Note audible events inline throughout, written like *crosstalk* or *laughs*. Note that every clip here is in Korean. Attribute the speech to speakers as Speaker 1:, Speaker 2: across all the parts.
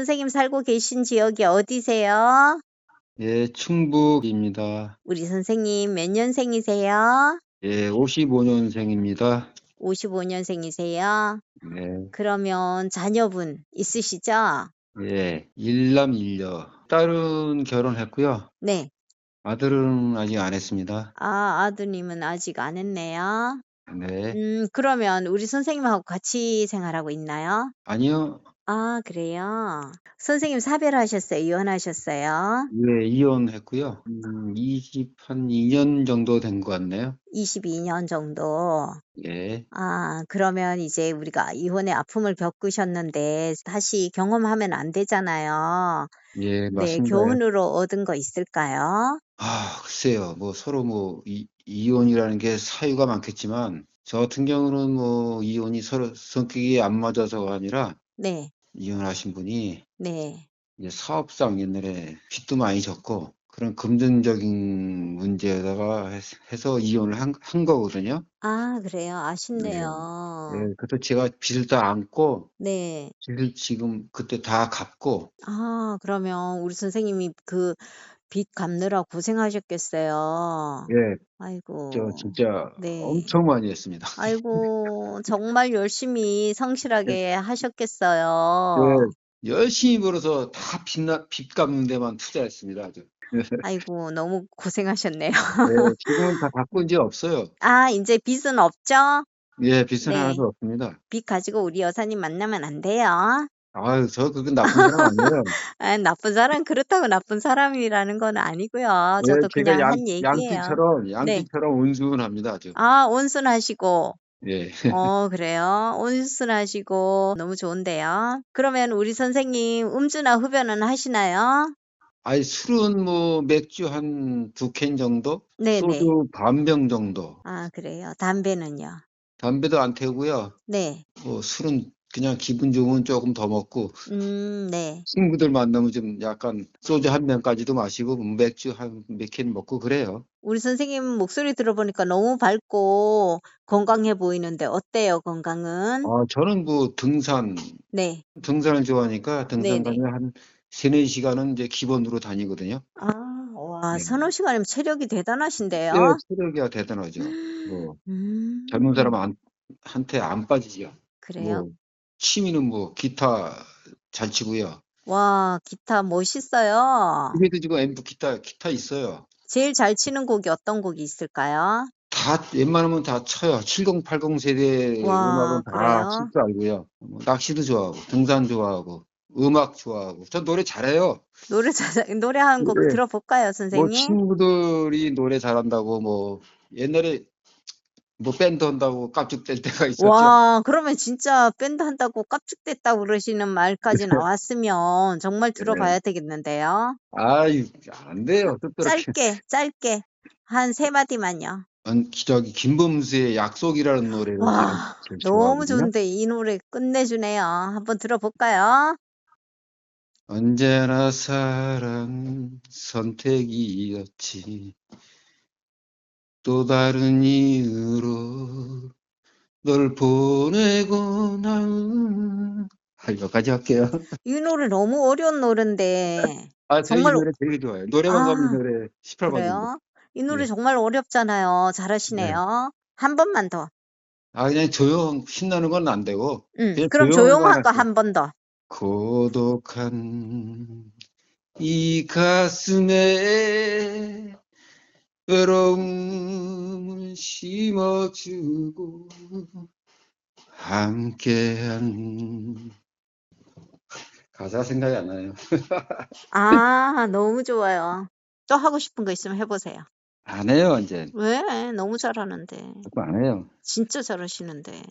Speaker 1: 선생님 살고 계신 지역이 어디세요?
Speaker 2: 예, 충북입니다.
Speaker 1: 우리 선생님 몇 년생이세요?
Speaker 2: 예, 55년생입니다.
Speaker 1: 55년생이세요?
Speaker 2: 네,
Speaker 1: 그러면 자녀분 있으시죠?
Speaker 2: 예, 일남 일녀. 딸은 결혼했고요.
Speaker 1: 네.
Speaker 2: 아들은 아직 안 했습니다.
Speaker 1: 아, 아드님은 아직 안 했네요.
Speaker 2: 네,
Speaker 1: 음, 그러면 우리 선생님하고 같이 생활하고 있나요?
Speaker 2: 아니요,
Speaker 1: 아, 그래요. 선생님 사별하셨어요? 이혼하셨어요?
Speaker 2: 예, 이혼했고요. 음, 20, 한 2년 정도 된 것 같네요.
Speaker 1: 22년 정도.
Speaker 2: 예,
Speaker 1: 아, 그러면 이제 우리가 이혼의 아픔을 겪으셨는데 다시 경험하면 안 되잖아요.
Speaker 2: 예,
Speaker 1: 네,
Speaker 2: 맞습니다.
Speaker 1: 교훈으로 얻은 거 있을까요?
Speaker 2: 아, 글쎄요, 뭐 서로 뭐 이, 이혼이라는 게 사유가 많겠지만 저 같은 경우는 뭐 이혼이 서로 성격이 안 맞아서가 아니라
Speaker 1: 네,
Speaker 2: 이혼하신 분이
Speaker 1: 네.
Speaker 2: 이제 사업상 옛날에 빚도 많이 졌고 그런 금전적인 문제에다가 해- 해서 이혼을 한, 한 거거든요.
Speaker 1: 아, 그래요.
Speaker 2: 네.
Speaker 1: 아쉽네요.
Speaker 2: 예, 그래서 제가 빚을 다 안고
Speaker 1: 네.
Speaker 2: 빚을 지금 그때 다 갚고
Speaker 1: 아, 그러면 우리 선생님이 그 빚 갚느라 고생하셨겠어요.
Speaker 2: 예,
Speaker 1: 아이고,
Speaker 2: 저 진짜
Speaker 1: 네.
Speaker 2: 엄청 많이 했습니다.
Speaker 1: 아이고, *laughs* 정말 열심히 성실하게 하셨겠어요.
Speaker 2: 예, 열심히 벌어서 다 빚나, 빚 갚는 데만 투자했습니다. 아주. *laughs*
Speaker 1: 아이고, 너무 고생하셨네요.
Speaker 2: 예, 지금은 다 갚은 지 없어요.
Speaker 1: 아, 이제 빚은 없죠?
Speaker 2: 예, 빚은
Speaker 1: 네.
Speaker 2: 하나도 없습니다.
Speaker 1: 빚 가지고 우리 여사님 만나면 안 돼요.
Speaker 2: 아유, 저 그건 나쁜 사람 아니에요. *laughs*
Speaker 1: 아, 나쁜 사람, 그렇다고 나쁜 사람이라는 건 아니고요.
Speaker 2: 예,
Speaker 1: 저도
Speaker 2: 제가
Speaker 1: 그냥
Speaker 2: 양,
Speaker 1: 한 얘기예요.
Speaker 2: 양띠처럼, 양띠처럼 온순합니다, 아주.
Speaker 1: 아, 온순하시고,
Speaker 2: 예.
Speaker 1: 어, 그래요. 온순하시고, 너무 좋은데요. 그러면 우리 선생님 음주나 흡연은 하시나요?
Speaker 2: 아니, 술은 뭐 맥주 한 두 캔 정도?
Speaker 1: 네네.
Speaker 2: 소주 반 병 정도.
Speaker 1: 아, 그래요. 담배는요?
Speaker 2: 담배도 안 태우고요.
Speaker 1: 네.
Speaker 2: 뭐 술은 그냥 기분 좋으면 조금 더 먹고,
Speaker 1: 음, 네.
Speaker 2: 친구들 만나면 좀 약간 소주 한 병까지도 마시고, 뭐 맥주 한 몇 캔 먹고 그래요.
Speaker 1: 우리 선생님 목소리 들어보니까 너무 밝고 건강해 보이는데 어때요, 건강은?
Speaker 2: 아, 저는 뭐 등산,
Speaker 1: 네.
Speaker 2: 등산을 좋아하니까 등산
Speaker 1: 네네.
Speaker 2: 가면 한 세네 시간은 이제 기본으로 다니거든요.
Speaker 1: 아, 와,
Speaker 2: 네.
Speaker 1: 서너 시간이면 체력이 대단하신데요?
Speaker 2: 네, 체력이 대단하죠. 뭐
Speaker 1: 음,
Speaker 2: 젊은 사람 안, 한테 안 빠지죠.
Speaker 1: 그래요?
Speaker 2: 뭐 취미는 뭐 기타 잘 치고요.
Speaker 1: 와, 기타 멋있어요.
Speaker 2: 집에도 지금 앰프 기타 기타 있어요.
Speaker 1: 제일 잘 치는 곡이 어떤 곡이 있을까요?
Speaker 2: 다 웬만하면 다 쳐요. 70, 80 세대
Speaker 1: 와,
Speaker 2: 음악은 다
Speaker 1: 그래요?
Speaker 2: 칠줄 알고요. 뭐 낚시도 좋아하고 등산 좋아하고 음악 좋아하고 저 노래 잘해요.
Speaker 1: 노래 잘, 노래 한 곡
Speaker 2: 네.
Speaker 1: 들어볼까요,
Speaker 2: 뭐
Speaker 1: 선생님?
Speaker 2: 친구들이 노래 잘한다고 뭐 옛날에 뭐 밴드 한다고 깝죽댈 때가 있었죠.
Speaker 1: 와, 그러면 진짜 밴드 한다고 깝죽댔다고 그러시는 말까지 *laughs* 나왔으면 정말 들어봐야 되겠는데요?
Speaker 2: 아유 안 돼요. 뜻대로
Speaker 1: 짧게, 짧게. 한 세 마디만요.
Speaker 2: 안- 저기 김범수의 약속이라는 노래를
Speaker 1: 와,
Speaker 2: 제일
Speaker 1: 너무
Speaker 2: 좋아하거든요.
Speaker 1: 좋은데 이 노래 끝내주네요. 한번 들어볼까요?
Speaker 2: 언제나 사랑 선택이었지. 또 다른 이유로 널 보내고 나은 아, 여기까지 할게요. *laughs*
Speaker 1: 이 노래 너무 어려운 노래인데.
Speaker 2: 아,
Speaker 1: 정말
Speaker 2: 노래 되게 좋아요. 노래방
Speaker 1: 아,
Speaker 2: 가면 이 노래 18번입니다.
Speaker 1: 그래요? 이 노래
Speaker 2: 네.
Speaker 1: 정말 어렵잖아요.
Speaker 2: 네.
Speaker 1: 잘하시네요. 한 번만 더.
Speaker 2: 아, 그냥 조용, 신나는 건 안 되고,
Speaker 1: 응,
Speaker 2: 그냥
Speaker 1: 그럼
Speaker 2: 조용한 거
Speaker 1: 조용한
Speaker 2: 하나
Speaker 1: 거
Speaker 2: 써.
Speaker 1: 한번 더.
Speaker 2: 고독한 이 가슴에 외로움을 심어주고 함께한 가사 생각이 안 나요. *laughs*
Speaker 1: 아, 너무 좋아요. 또 하고 싶은 거 있으면 해보세요.
Speaker 2: 안 해요, 이제.
Speaker 1: 왜? 너무 잘하는데.
Speaker 2: 자꾸 안 해요.
Speaker 1: 진짜 잘하시는데.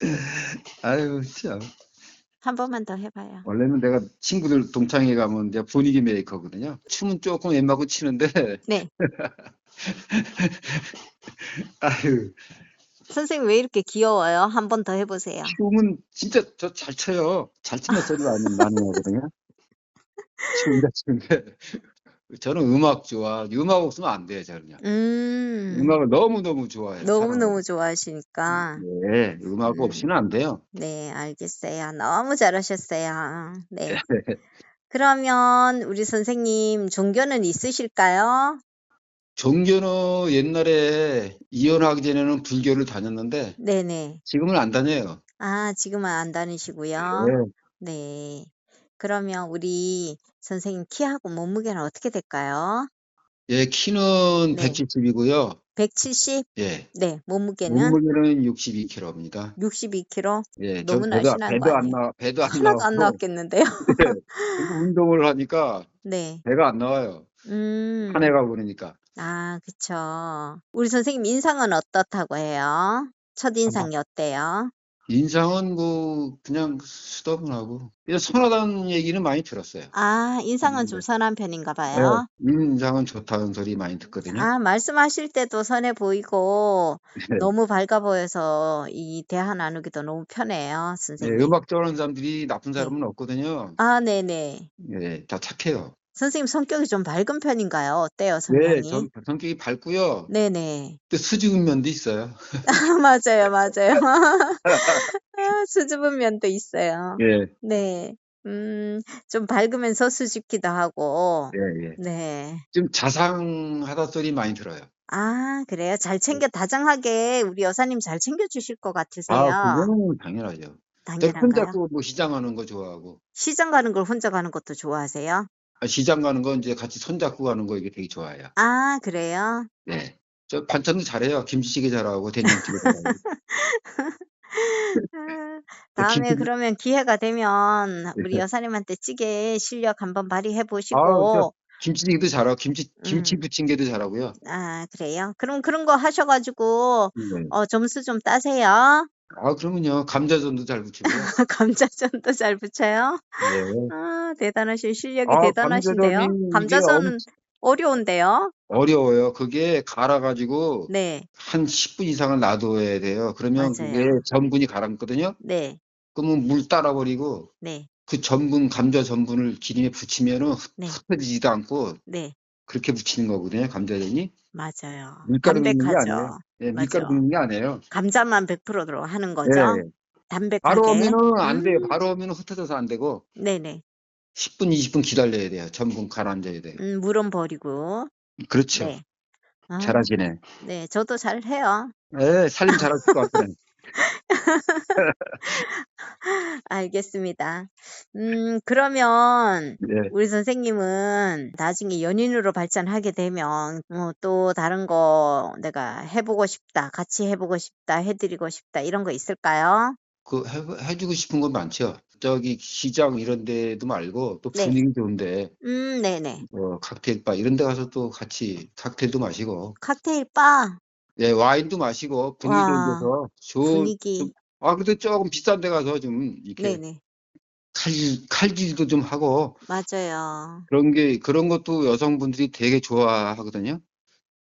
Speaker 1: *laughs*
Speaker 2: 아유, 참.
Speaker 1: 한 번만 더 해봐요.
Speaker 2: 원래는 내가 친구들 동창회 가면 내가 분위기 메이커거든요. 춤은 조금 엠마고 치는데,
Speaker 1: 네. *laughs*
Speaker 2: 아유,
Speaker 1: 선생님 왜 이렇게 귀여워요? 한 번 더 해보세요.
Speaker 2: 춤은 진짜 저잘 춰요. 잘 치는 소리가 아니면 나는 하거든요. 춤이다 추는데 저는 음악 좋아. 음악 없으면 안 돼요, 저는요.
Speaker 1: 음,
Speaker 2: 음악을 너무너무 좋아해요.
Speaker 1: 너무너무 좋아하시니까.
Speaker 2: 네, 음악
Speaker 1: 음.
Speaker 2: 없이는 안 돼요.
Speaker 1: 네, 알겠어요. 너무 잘하셨어요. 네. 그러면 우리 선생님 종교는 있으실까요?
Speaker 2: 종교는 옛날에 이혼하기 전에는 불교를 다녔는데
Speaker 1: 네네.
Speaker 2: 지금은 안 다녀요.
Speaker 1: 아, 지금은 안 다니시고요.
Speaker 2: 네.
Speaker 1: 네. 그러면 우리 선생님 키하고 몸무게는 어떻게 될까요?
Speaker 2: 예, 키는
Speaker 1: 네.
Speaker 2: 170이고요.
Speaker 1: 170?
Speaker 2: 예,
Speaker 1: 네, 몸무게는
Speaker 2: 몸무게는 62kg입니다.
Speaker 1: 62kg?
Speaker 2: 예, 저
Speaker 1: 너무
Speaker 2: 배도,
Speaker 1: 날씬한 거
Speaker 2: 배도 안
Speaker 1: 아니에요?
Speaker 2: 나, 배도 안
Speaker 1: 하나도 안 나왔겠는데요? *laughs*
Speaker 2: 그리고 운동을 하니까
Speaker 1: 네.
Speaker 2: 배가 안 나와요.
Speaker 1: 음.
Speaker 2: 한 해가 그러니까.
Speaker 1: 아, 그쵸. 우리 선생님 인상은 어떻다고 해요? 첫인상이 어때요?
Speaker 2: 인상은 뭐 그냥 수더분하고 그냥 선하다는 얘기는 많이 들었어요.
Speaker 1: 아, 인상은 좀
Speaker 2: 네.
Speaker 1: 선한 편인가
Speaker 2: 예,
Speaker 1: 봐요.
Speaker 2: 인상은 좋다는 소리 많이 듣거든요.
Speaker 1: 아, 말씀하실 때도 선해 보이고
Speaker 2: 네.
Speaker 1: 너무 밝아 보여서 이 대화 나누기도 너무 편해요,
Speaker 2: 예,
Speaker 1: 선생님.
Speaker 2: 음악 좋아하는 사람들이 나쁜
Speaker 1: 네.
Speaker 2: 사람은 없거든요.
Speaker 1: 아, 네네.
Speaker 2: 예, 다 착해요.
Speaker 1: 선생님 성격이 좀 밝은 편인가요? 어때요,
Speaker 2: 네,
Speaker 1: 성향이?
Speaker 2: 전 성격이 밝고요.
Speaker 1: 네네.
Speaker 2: 또 수줍은 면도 있어요.
Speaker 1: 아, *laughs* 맞아요, 맞아요. *laughs* 아, 수줍은 면도 있어요.
Speaker 2: 예,
Speaker 1: 네. 음, 좀 밝으면서 수줍기도 하고.
Speaker 2: 예, 예.
Speaker 1: 네.
Speaker 2: 좀 자상하다 소리 많이 들어요.
Speaker 1: 아, 그래요? 잘 챙겨, 다정하게 우리 여사님 잘 챙겨주실 것
Speaker 2: 아,
Speaker 1: 같으세요?
Speaker 2: 그거는 당연하죠. 저 혼자
Speaker 1: 당연한가요?
Speaker 2: 또 뭐 시장 가는 거 좋아하고,
Speaker 1: 시장 가는 걸 혼자 가는 것도 좋아하세요?
Speaker 2: 아, 시장 가는 거 이제 같이 손잡고 가는 거 이게 되게 좋아해요.
Speaker 1: 아, 그래요?
Speaker 2: 네. 저 반찬도 잘해요. 김치찌개 잘하고, 된장찌개 잘하고. *laughs*
Speaker 1: 아,
Speaker 2: 저
Speaker 1: 다음에
Speaker 2: 김치,
Speaker 1: 그러면 기회가 되면 우리
Speaker 2: 네.
Speaker 1: 여사님한테 찌개 실력 한번 발휘해
Speaker 2: 아, 저
Speaker 1: 보시고,
Speaker 2: 김치찌개도 잘하고, 김치, 김치
Speaker 1: 음,
Speaker 2: 부침개도 잘하고요.
Speaker 1: 아, 그래요? 그럼 그런 거 하셔가지고,
Speaker 2: 네.
Speaker 1: 어, 점수 좀 따세요.
Speaker 2: 아, 그러면요. 감자전도 잘 부치고요. *laughs*
Speaker 1: 감자전도 잘 부쳐요?
Speaker 2: 네.
Speaker 1: 아, 대단하신 실력이
Speaker 2: 아,
Speaker 1: 대단하신데요?
Speaker 2: 감자전이 이게
Speaker 1: 감자전은 어려운데요?
Speaker 2: 어려워요. 그게 갈아 가지고
Speaker 1: 네,
Speaker 2: 한 10분 이상을 놔둬야 돼요. 그러면 그게
Speaker 1: 맞아요.
Speaker 2: 전분이 가라앉거든요.
Speaker 1: 네,
Speaker 2: 그러면 물 따라 버리고
Speaker 1: 네,
Speaker 2: 그 전분, 감자 전분을 기름에 부치면은
Speaker 1: 네,
Speaker 2: 흩어지지도 않고
Speaker 1: 네,
Speaker 2: 그렇게 부치는 거거든요. 감자전이.
Speaker 1: 맞아요.
Speaker 2: 밀가루 넣는 게 아니에요.
Speaker 1: 담백하죠.
Speaker 2: 예, 밀가루
Speaker 1: 맞아.
Speaker 2: 넣는 게 아니에요.
Speaker 1: 감자만 100%로 하는
Speaker 2: 예,
Speaker 1: 거죠?
Speaker 2: 예. 바로
Speaker 1: 담백하게.
Speaker 2: 하면은 안 돼요.
Speaker 1: 음,
Speaker 2: 바로 하면은 흩어져서 안 되고
Speaker 1: 네네.
Speaker 2: 10분, 20분 기다려야 돼요. 전분 가라앉아야 돼요.
Speaker 1: 음, 물은 버리고.
Speaker 2: 그렇죠.
Speaker 1: 네. 아,
Speaker 2: 잘하시네.
Speaker 1: 네, 저도 잘 해요.
Speaker 2: 예, 살림 잘하실 것 같아요. *laughs* *laughs*
Speaker 1: 알겠습니다. 음, 그러면
Speaker 2: 네.
Speaker 1: 우리 선생님은 나중에 연인으로 발전하게 되면 뭐또 다른 거 내가 해보고 싶다, 같이 해보고 싶다, 해드리고 싶다 이런 거 있을까요?
Speaker 2: 그 해, 해주고 싶은 건 많죠. 저기 시장 이런 데도 말고 또
Speaker 1: 네.
Speaker 2: 분위기 좋은데
Speaker 1: 음, 네네.
Speaker 2: 뭐 칵테일 바 이런 데 가서 또 같이 칵테일도 마시고
Speaker 1: 칵테일 바.
Speaker 2: 예, 와인도 마시고 분위기 좋은
Speaker 1: 와,
Speaker 2: 데서 좋은 좀,
Speaker 1: 분위기.
Speaker 2: 아 근데 조금 비싼 데 가서 좀 이렇게
Speaker 1: 네네.
Speaker 2: 칼질 칼질도 좀 하고
Speaker 1: 맞아요.
Speaker 2: 그런 게 그런 것도 여성분들이 되게 좋아하거든요.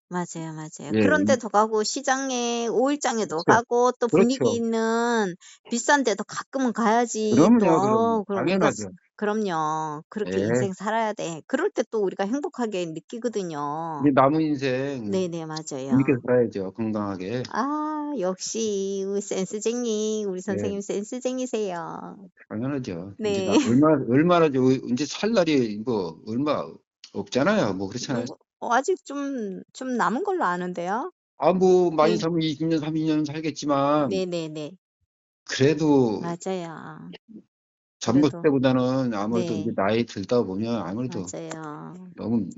Speaker 1: 맞아요, 맞아요.
Speaker 2: 예,
Speaker 1: 그런 데도 가고 시장에 5일장에도
Speaker 2: 그렇죠.
Speaker 1: 가고 또 분위기
Speaker 2: 그렇죠.
Speaker 1: 있는 비싼 데도 가끔은 가야지
Speaker 2: 그럼요,
Speaker 1: 또
Speaker 2: 그럼요.
Speaker 1: 어, 그럼 우리가 스-
Speaker 2: 당연하죠.
Speaker 1: 그럼요. 그렇게
Speaker 2: 예.
Speaker 1: 인생 살아야 돼. 그럴 때 또 우리가 행복하게 느끼거든요.
Speaker 2: 이제 남은 인생
Speaker 1: 네네, 맞아요.
Speaker 2: 재밌게 살아야죠. 건강하게.
Speaker 1: 아, 역시 우리 센스쟁이, 우리
Speaker 2: 예,
Speaker 1: 선생님 센스쟁이세요.
Speaker 2: 당연하죠. 이제
Speaker 1: 네.
Speaker 2: 나 얼마 얼마나 저 이제 살 날이 뭐 얼마 없잖아요. 뭐 그렇잖아요.
Speaker 1: 뭐, 어, 아직 좀, 좀 남은 걸로 아는데요.
Speaker 2: 아, 뭐 많이
Speaker 1: 네,
Speaker 2: 살면 20년, 30년 살겠지만
Speaker 1: 네네네.
Speaker 2: 그래도
Speaker 1: 맞아요.
Speaker 2: 젊었을
Speaker 1: 그래도,
Speaker 2: 때보다는 아무래도 이제
Speaker 1: 네,
Speaker 2: 나이 들다 보면 아무래도
Speaker 1: 맞아요.
Speaker 2: 너무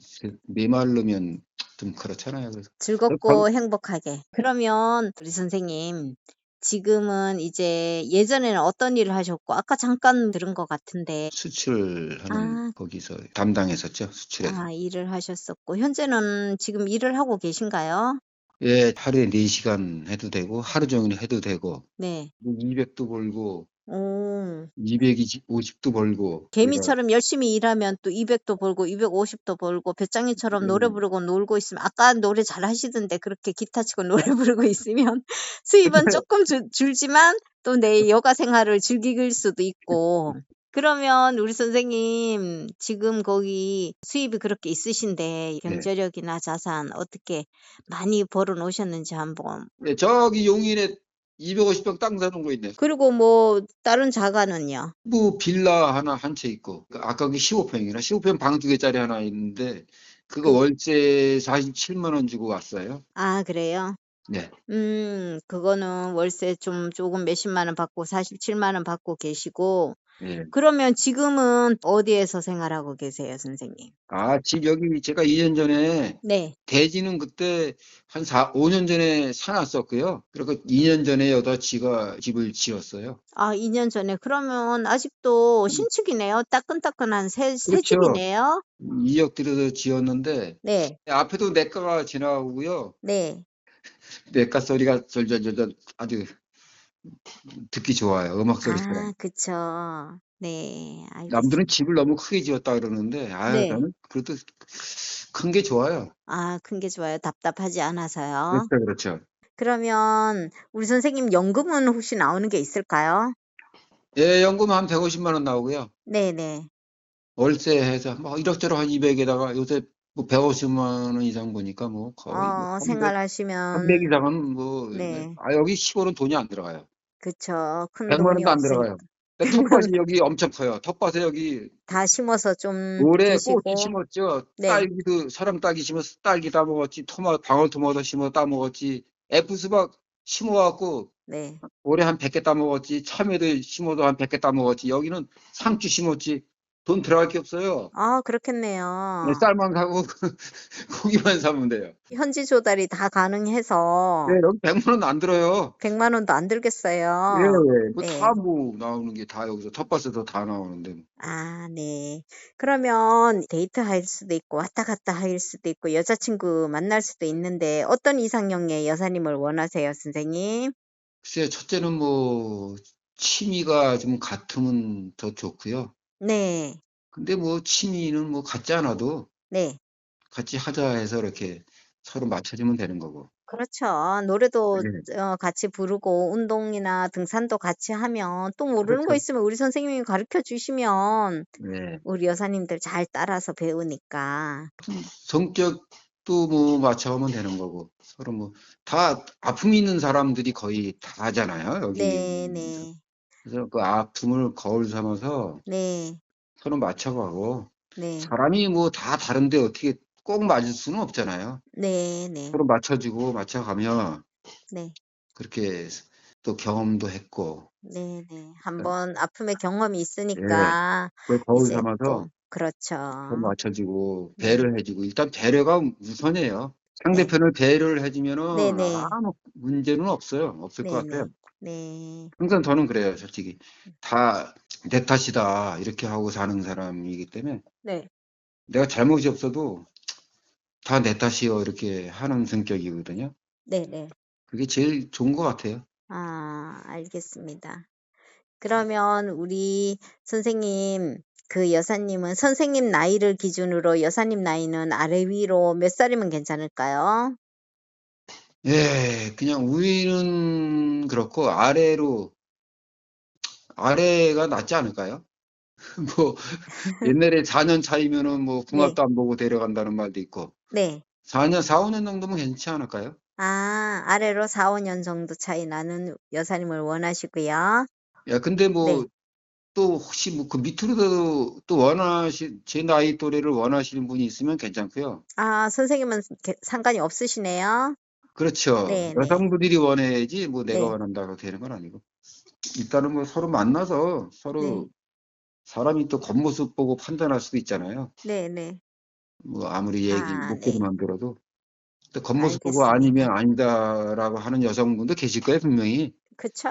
Speaker 2: 메마르면 좀 그렇잖아요. 그래서 저
Speaker 1: 즐겁고
Speaker 2: 건-
Speaker 1: 행복하게. 그러면 우리 선생님, 지금은 이제 예전에는 어떤 일을 하셨고, 아까 잠깐 들은 것 같은데,
Speaker 2: 수출하는
Speaker 1: 아,
Speaker 2: 거기서 담당했었죠. 수출에서.
Speaker 1: 아, 일을 하셨었고, 현재는 지금 일을 하고 계신가요?
Speaker 2: 예, 하루에 4시간 해도 되고 하루 종일 해도 되고
Speaker 1: 네.
Speaker 2: 뭐 200도 벌고
Speaker 1: 오,
Speaker 2: 250도 벌고
Speaker 1: 개미처럼 열심히 일하면 또 200도 벌고, 250도 벌고, 배짱이처럼 노래
Speaker 2: 음,
Speaker 1: 부르고 놀고 있으면, 아까 노래 잘 하시던데, 그렇게 기타 치고 노래 *laughs* 부르고 있으면, 수입은 *laughs* 조금 줄, 줄지만, 또 내 여가 생활을 즐길 수도 있고, *laughs* 그러면 우리 선생님 지금 거기 수입이 그렇게 있으신데
Speaker 2: 네.
Speaker 1: 경제력이나 자산 어떻게 많이 벌어 놓으셨는지 한번.
Speaker 2: 네, 저기 용인에 250평 땅 사는 거 있네.
Speaker 1: 그리고 뭐 다른 자가는요?
Speaker 2: 뭐 빌라 하나 한 채 있고 아까 그 15평이나 15평 방 두 개짜리 하나 있는데 그거
Speaker 1: 그-
Speaker 2: 월세 47만 원 주고 왔어요.
Speaker 1: 아, 그래요?
Speaker 2: 네.
Speaker 1: 음, 그거는 월세 좀 조금 몇십만 원 받고 47만 원 받고 계시고
Speaker 2: 예.
Speaker 1: 그러면 지금은 어디에서 생활하고 계세요, 선생님?
Speaker 2: 아, 집 여기 제가 2년 전에
Speaker 1: 네.
Speaker 2: 대지는 그때 한 4, 5년 전에 사놨었고요. 그리고 2년 전에 여기다 지가 집을 지었어요.
Speaker 1: 아, 2년 전에 그러면 아직도 신축이네요. 따끈따끈한 새, 새
Speaker 2: 그렇죠.
Speaker 1: 집이네요.
Speaker 2: 2억 들여서 지었는데
Speaker 1: 네.
Speaker 2: 앞에도 내과가 지나가고요.
Speaker 1: 네. *laughs*
Speaker 2: 내과 소리가 절절절절 아주 듣기 좋아요. 음악 소리처럼.
Speaker 1: 아, 그쵸. 네. 알겠습니다.
Speaker 2: 남들은 집을 너무 크게 지었다 그러는데 아,
Speaker 1: 네.
Speaker 2: 나는 그래도 큰 게 좋아요.
Speaker 1: 아, 큰 게 좋아요. 답답하지 않아서요.
Speaker 2: 그렇죠, 그렇죠.
Speaker 1: 그러면 우리 선생님 연금은 혹시 나오는 게 있을까요?
Speaker 2: 예, 연금 한 150만 원 나오고요.
Speaker 1: 네네.
Speaker 2: 월세 해서 뭐 이럭저럭 한 200 에다가 요새 뭐 150만 원 이상 보니까 뭐 거의 뭐
Speaker 1: 어,
Speaker 2: 300,
Speaker 1: 생활하시면
Speaker 2: 300 이상은 뭐
Speaker 1: 네.
Speaker 2: 아 여기 시골은 돈이 안 들어가요.
Speaker 1: 그쵸. 큰
Speaker 2: 100만
Speaker 1: 돈이
Speaker 2: 원도 안
Speaker 1: 없으니까
Speaker 2: 들어가요. 근데 텃밭이 여기 엄청 커요. 텃밭에 여기
Speaker 1: 다 심어서 좀
Speaker 2: 올해
Speaker 1: 드시고
Speaker 2: 꽃 심었죠.
Speaker 1: 네.
Speaker 2: 딸기도 사랑 딸기 심어서 딸기 따 먹었지. 토마 방울토마토 심어 따 먹었지. 애플 수박 심어갖고
Speaker 1: 네.
Speaker 2: 올해 한 100개 따 먹었지. 참외도 심어도 한 100개 따 먹었지. 여기는 상추 심었지. 돈 들어갈 게 없어요.
Speaker 1: 아, 그렇겠네요.
Speaker 2: 그냥 쌀만 사고 *laughs* 고기만 사면 돼요.
Speaker 1: 현지 조달이 다 가능해서
Speaker 2: 네, 여기 100만 원 안 들어요.
Speaker 1: 100만 원도 안
Speaker 2: 예,
Speaker 1: 들겠어요.
Speaker 2: 예. 뭐
Speaker 1: 네.
Speaker 2: 다뭐 나오는 게 다 여기서 텃밭에서 다 나오는데.
Speaker 1: 아, 네. 그러면 데이트 할 수도 있고 왔다 갔다 할 수도 있고 여자친구 만날 수도 있는데 어떤 이상형의 여사님을 원하세요, 선생님?
Speaker 2: 글쎄요, 첫째는 뭐 취미가 좀 같으면 더 좋고요.
Speaker 1: 네.
Speaker 2: 근데 뭐 취미는 뭐 같지 않아도
Speaker 1: 네.
Speaker 2: 같이 하자 해서 이렇게 서로 맞춰주면 되는 거고.
Speaker 1: 그렇죠. 노래도
Speaker 2: 네.
Speaker 1: 어, 같이 부르고 운동이나 등산도 같이 하면 또 모르는 거
Speaker 2: 그렇죠.
Speaker 1: 있으면 우리 선생님이 가르쳐 주시면
Speaker 2: 네.
Speaker 1: 우리 여사님들 잘 따라서 배우니까.
Speaker 2: 성격도 뭐 맞춰가면 되는 거고. 서로 뭐 다 아픔이 있는 사람들이 거의 다 하잖아요. 여기.
Speaker 1: 네, 네.
Speaker 2: 그래서 그 아픔을 거울 삼아서
Speaker 1: 네.
Speaker 2: 서로 맞춰가고
Speaker 1: 네.
Speaker 2: 사람이 뭐 다 다른데 어떻게 꼭 맞을 수는 없잖아요.
Speaker 1: 네, 네.
Speaker 2: 서로 맞춰주고 맞춰가면
Speaker 1: 네.
Speaker 2: 그렇게 또 경험도 했고
Speaker 1: 네, 네. 한번 아픔의 경험이
Speaker 2: 예,
Speaker 1: 있으니까
Speaker 2: 그걸 거울
Speaker 1: 이제
Speaker 2: 삼아서
Speaker 1: 또 그렇죠.
Speaker 2: 서로 맞춰주고
Speaker 1: 네.
Speaker 2: 배려를 해주고 일단 배려가 우선이에요.
Speaker 1: 네.
Speaker 2: 상대편을 배려를 해주면은
Speaker 1: 네, 네.
Speaker 2: 아무 문제는 없어요. 없을 것
Speaker 1: 네, 네.
Speaker 2: 같아요.
Speaker 1: 네.
Speaker 2: 항상 저는 그래요, 솔직히. 다 내 탓이다 이렇게 하고 사는 사람이기 때문에
Speaker 1: 네.
Speaker 2: 내가 잘못이 없어도 다 내 탓이요 이렇게 하는 성격이거든요.
Speaker 1: 네, 네.
Speaker 2: 그게 제일 좋은 것 같아요.
Speaker 1: 아, 알겠습니다. 그러면 우리 선생님, 그 여사님은 선생님 나이를 기준으로 여사님 나이는 아래 위로 몇 살이면 괜찮을까요?
Speaker 2: 예, 그냥 위는 그렇고 아래로 아래가 낫지 않을까요? *laughs* 뭐 옛날에 4년 차이면은 뭐
Speaker 1: 네.
Speaker 2: 궁합도 안 보고 데려간다는 말도 있고
Speaker 1: 네.
Speaker 2: 4년, 4, 5년 정도면 괜찮지 않을까요?
Speaker 1: 아, 아래로 4, 5년 정도 차이 나는 여사님을 원하시고요.
Speaker 2: 야, 근데
Speaker 1: 네.
Speaker 2: 뭐 또 혹시 뭐 그 밑으로도 또 원하시 제 나이 또래를 원하시는 분이 있으면 괜찮고요.
Speaker 1: 아, 선생님은 게- 상관이 없으시네요.
Speaker 2: 그렇죠.
Speaker 1: 네, 네.
Speaker 2: 여성분들이 원해야지 뭐 내가
Speaker 1: 네.
Speaker 2: 원한다고 되는 건 아니고. 일단은 뭐 서로 만나서 서로
Speaker 1: 네.
Speaker 2: 사람이 또 겉모습 보고 판단할 수도 있잖아요.
Speaker 1: 네, 네.
Speaker 2: 뭐 아무리 얘기
Speaker 1: 아,
Speaker 2: 목소리만 들어도 또 겉모습 보고
Speaker 1: 알겠습니다.
Speaker 2: 아니면 아니다라고 하는 여성분도 계실 거예요, 분명히.
Speaker 1: 그쵸.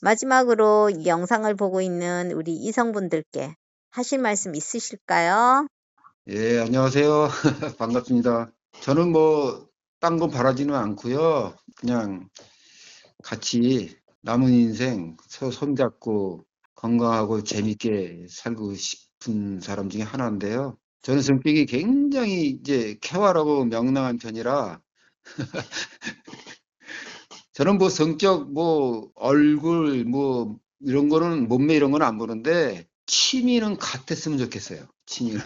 Speaker 1: 마지막으로 이 영상을 보고 있는 우리 이성분들께 하실 말씀 있으실까요?
Speaker 2: 예, 안녕하세요. *laughs* 반갑습니다. 저는 뭐 딴건 바라지는 않고요. 그냥 같이 남은 인생 서로 손잡고 건강하고 재밌게 살고 싶은 사람 중에 하나인데요. 저는 성격이 굉장히 이제 쾌활하고 명랑한 편이라 *laughs* 저는 뭐 성격 뭐 얼굴 뭐 이런 거는 몸매 이런 거는 안 보는데 취미는 같았으면 좋겠어요. 취미는.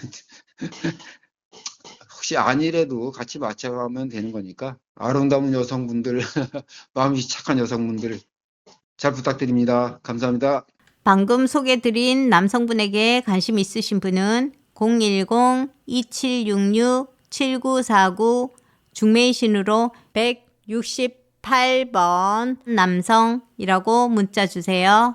Speaker 2: *laughs* 혹시 아니래도 같이 맞춰가면 되는 거니까 아름다운 여성분들, *laughs* 마음이 착한 여성분들 잘 부탁드립니다. 감사합니다.
Speaker 1: 방금 소개드린 남성분에게 관심 있으신 분은 010-2766-7949 중매이신으로 168번 남성이라고 문자 주세요.